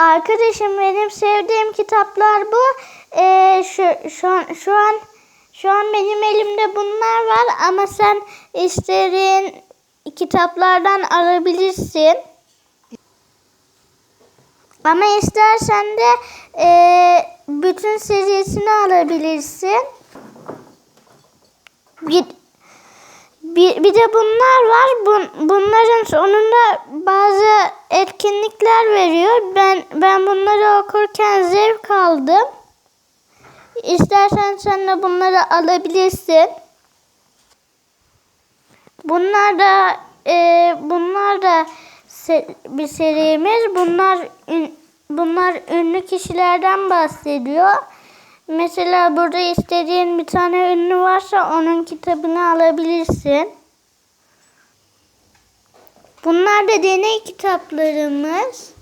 Arkadaşım benim sevdiğim kitaplar bu. Ee, şu, şu, an, şu an şu an benim elimde bunlar var ama sen istediğin kitaplardan alabilirsin. Ama istersen de e, bütün serisini alabilirsin. Bir, bir, bir de bunlar var. Bun, bunların sonunda bazı etkinlikler veriyor. Ben ben bunları okurken zevk aldım. İstersen sen de bunları alabilirsin. Bunlar da e, bunlar da se- bir serimiz. Bunlar bunlar ünlü kişilerden bahsediyor. Mesela burada istediğin bir tane ünlü varsa onun kitabını alabilirsin. Bunlar da deney kitaplarımız.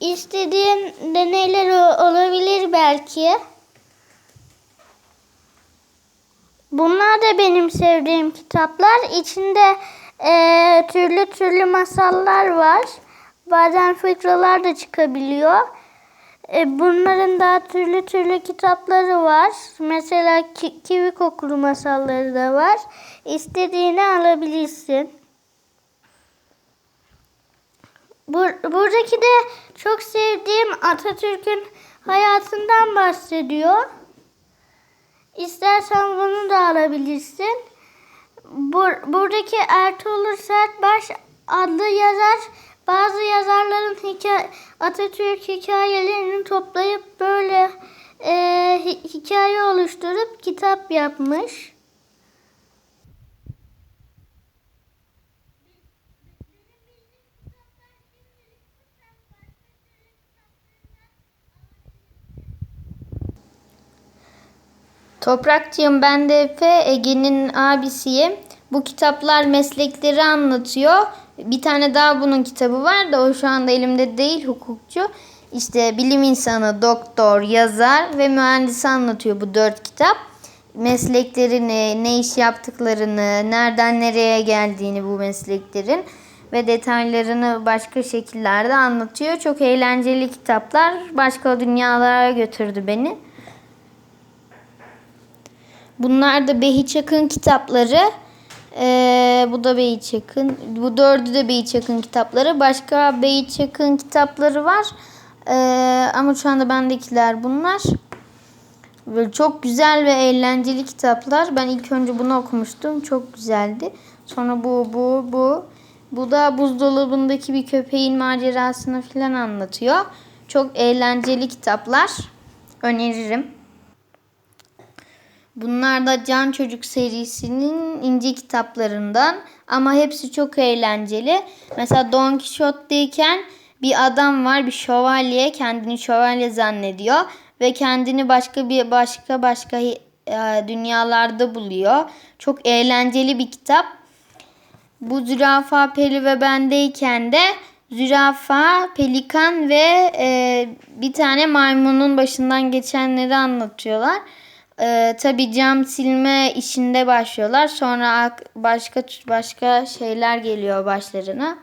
İstediğin deneyler olabilir belki. Bunlar da benim sevdiğim kitaplar. İçinde eee, türlü türlü masallar var. Bazen fıkralar da çıkabiliyor. E, bunların daha türlü türlü kitapları var. Mesela ki, kivi kokulu masalları da var. İstediğini alabilirsin. Bur- buradaki de çok sevdiğim Atatürk'ün hayatından bahsediyor. İstersen bunu da alabilirsin. Bur- buradaki Ertuğrul Sertbaş adlı yazar bazı yazarların hikaye, Atatürk hikayelerini toplayıp böyle e, hi- hikaye oluşturup kitap yapmış. Toprakçığım ben de Efe, Ege'nin abisiyim. Bu kitaplar meslekleri anlatıyor. Bir tane daha bunun kitabı var da o şu anda elimde değil hukukçu. İşte bilim insanı, doktor, yazar ve mühendis anlatıyor bu dört kitap. Mesleklerini, ne iş yaptıklarını, nereden nereye geldiğini bu mesleklerin ve detaylarını başka şekillerde anlatıyor. Çok eğlenceli kitaplar. Başka dünyalara götürdü beni. Bunlar da Behi Çakın kitapları. Ee, bu da Behi Çakın. Bu dördü de Behi Çakın kitapları. Başka Behi Çakın kitapları var. Ee, ama şu anda bendekiler bunlar. Böyle çok güzel ve eğlenceli kitaplar. Ben ilk önce bunu okumuştum. Çok güzeldi. Sonra bu, bu, bu. Bu da buzdolabındaki bir köpeğin macerasını falan anlatıyor. Çok eğlenceli kitaplar. Öneririm. Bunlar da Can Çocuk serisinin ince kitaplarından ama hepsi çok eğlenceli. Mesela Don Quixote'deyken bir adam var, bir şövalye, kendini şövalye zannediyor ve kendini başka bir başka başka e, dünyalarda buluyor. Çok eğlenceli bir kitap. Bu zürafa Peli ve bendeyken de zürafa, pelikan ve e, bir tane maymunun başından geçenleri anlatıyorlar. Ee, tabii cam silme işinde başlıyorlar. Sonra başka başka şeyler geliyor başlarına.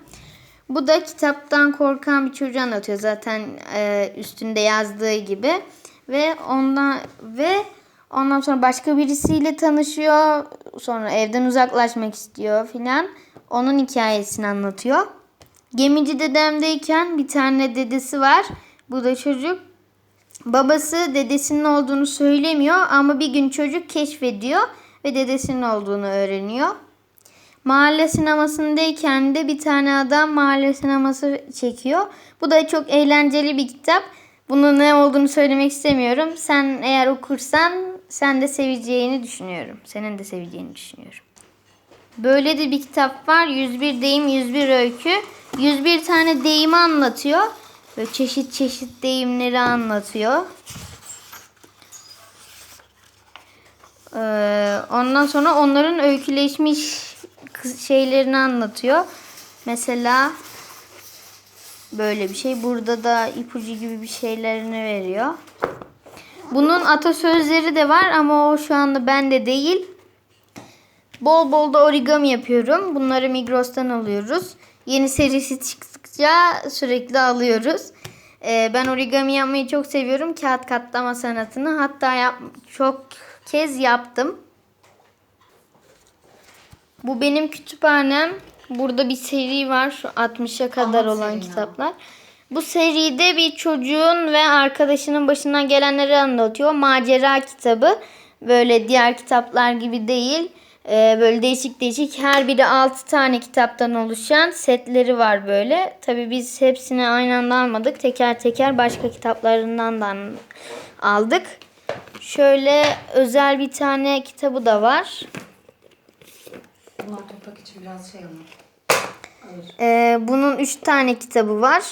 Bu da kitaptan korkan bir çocuğu anlatıyor zaten e, üstünde yazdığı gibi ve ondan ve ondan sonra başka birisiyle tanışıyor. Sonra evden uzaklaşmak istiyor filan. Onun hikayesini anlatıyor. Gemici dedemdeyken bir tane dedesi var. Bu da çocuk Babası dedesinin olduğunu söylemiyor ama bir gün çocuk keşfediyor ve dedesinin olduğunu öğreniyor. Mahalle sinemasındayken de bir tane adam mahalle sineması çekiyor. Bu da çok eğlenceli bir kitap. Bunun ne olduğunu söylemek istemiyorum. Sen eğer okursan sen de seveceğini düşünüyorum. Senin de seveceğini düşünüyorum. Böyle de bir kitap var. 101 deyim, 101 öykü. 101 tane deyimi anlatıyor. Böyle çeşit çeşit deyimleri anlatıyor. Ee, ondan sonra onların öyküleşmiş şeylerini anlatıyor. Mesela böyle bir şey. Burada da ipucu gibi bir şeylerini veriyor. Bunun atasözleri de var ama o şu anda bende değil. Bol bol da origami yapıyorum. Bunları Migros'tan alıyoruz. Yeni serisi çıktıkça sürekli alıyoruz. Ee, ben origami yapmayı çok seviyorum. Kağıt katlama sanatını. Hatta yap, çok kez yaptım. Bu benim kütüphanem. Burada bir seri var. Şu 60'a kadar Anlat olan kitaplar. Bu seride bir çocuğun ve arkadaşının başından gelenleri anlatıyor. Macera kitabı. Böyle diğer kitaplar gibi değil. Ee, böyle değişik değişik her biri 6 tane kitaptan oluşan setleri var böyle. Tabii biz hepsini aynı anda almadık. Teker teker başka kitaplarından da aldık. Şöyle özel bir tane kitabı da var. Bunlar toprak için biraz şey ama. Ee, bunun 3 tane kitabı var.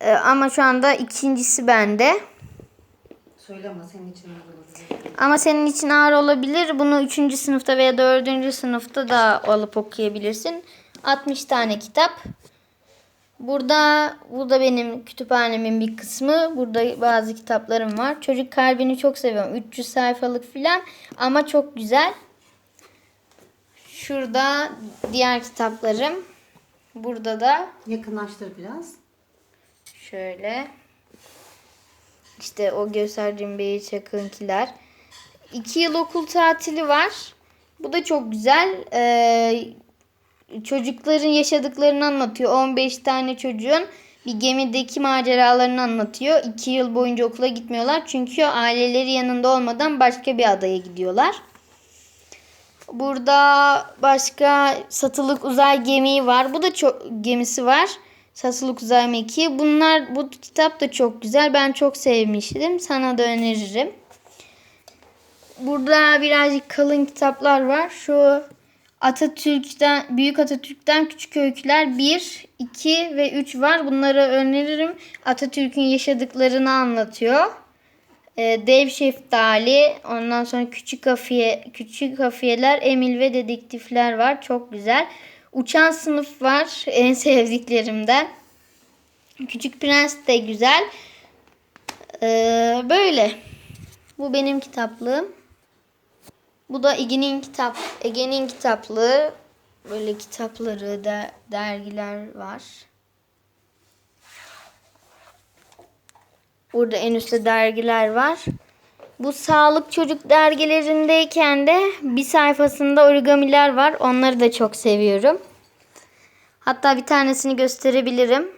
Ee, ama şu anda ikincisi bende. Söyle ama senin için olur. Ama senin için ağır olabilir. Bunu 3. sınıfta veya 4. sınıfta da alıp okuyabilirsin. 60 tane kitap. Burada bu da benim kütüphanemin bir kısmı. Burada bazı kitaplarım var. Çocuk kalbini çok seviyorum. 300 sayfalık filan ama çok güzel. Şurada diğer kitaplarım. Burada da Yakınlaştır biraz. Şöyle. İşte o gösterdiğim Beyit Çakınkiler. İki yıl okul tatili var. Bu da çok güzel. Ee, çocukların yaşadıklarını anlatıyor. 15 tane çocuğun bir gemideki maceralarını anlatıyor. İki yıl boyunca okula gitmiyorlar. Çünkü aileleri yanında olmadan başka bir adaya gidiyorlar. Burada başka satılık uzay gemiyi var. Bu da çok gemisi var. Satılık uzay. Bunlar bu kitap da çok güzel. Ben çok sevmiştim. Sana da öneririm. Burada birazcık kalın kitaplar var. Şu Atatürk'ten Büyük Atatürk'ten Küçük Öyküler 1, 2 ve 3 var. Bunları öneririm. Atatürk'ün yaşadıklarını anlatıyor. Ee, Dev Şeftali, ondan sonra Küçük Kafiye, Küçük Kafiyeler, Emil ve Dedektifler var. Çok güzel. Uçan Sınıf var. En sevdiklerimden. Küçük Prens de güzel. Ee, böyle. Bu benim kitaplığım. Bu da Ege'nin kitap Ege'nin kitaplığı. Böyle kitapları, de, dergiler var. Burada en üstte dergiler var. Bu sağlık çocuk dergilerindeyken de bir sayfasında origamiler var. Onları da çok seviyorum. Hatta bir tanesini gösterebilirim.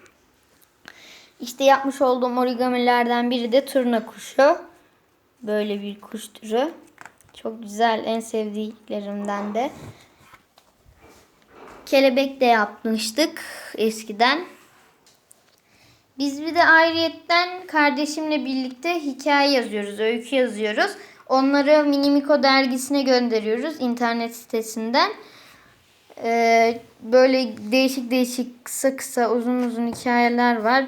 İşte yapmış olduğum origamilerden biri de turna kuşu. Böyle bir kuş türü. Çok güzel, en sevdiklerimden de. Kelebek de yapmıştık eskiden. Biz bir de ayrıyetten kardeşimle birlikte hikaye yazıyoruz, öykü yazıyoruz. Onları Minimiko dergisine gönderiyoruz internet sitesinden. Ee, böyle değişik değişik kısa kısa uzun uzun hikayeler var.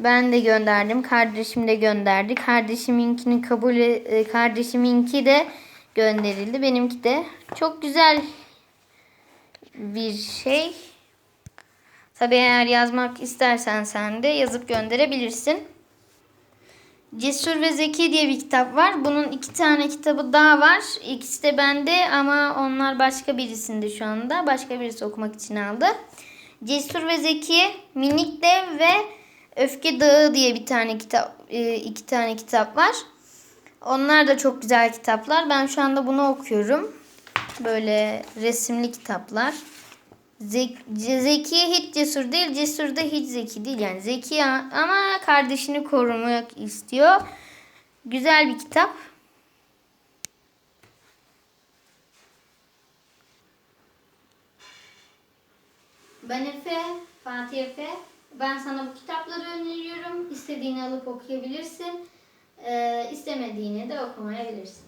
Ben de gönderdim, kardeşim de gönderdi. Kardeşiminkini kabul e, kardeşiminki de gönderildi. Benimki de çok güzel bir şey. Tabii eğer yazmak istersen sen de yazıp gönderebilirsin. Cesur ve Zeki diye bir kitap var. Bunun iki tane kitabı daha var. İkisi de bende ama onlar başka birisinde şu anda. Başka birisi okumak için aldı. Cesur ve Zeki, Minik Dev ve Öfke Dağı diye bir tane kitap, e, iki tane kitap var. Onlar da çok güzel kitaplar. Ben şu anda bunu okuyorum. Böyle resimli kitaplar. Zek, zeki hiç cesur değil, cesur da hiç zeki değil. Yani zeki ama kardeşini korumak istiyor. Güzel bir kitap. Ben Efe, Fatih Efe. Ben sana bu kitapları öneriyorum. İstediğini alıp okuyabilirsin. Ee, istemediğini de okumayabilirsin.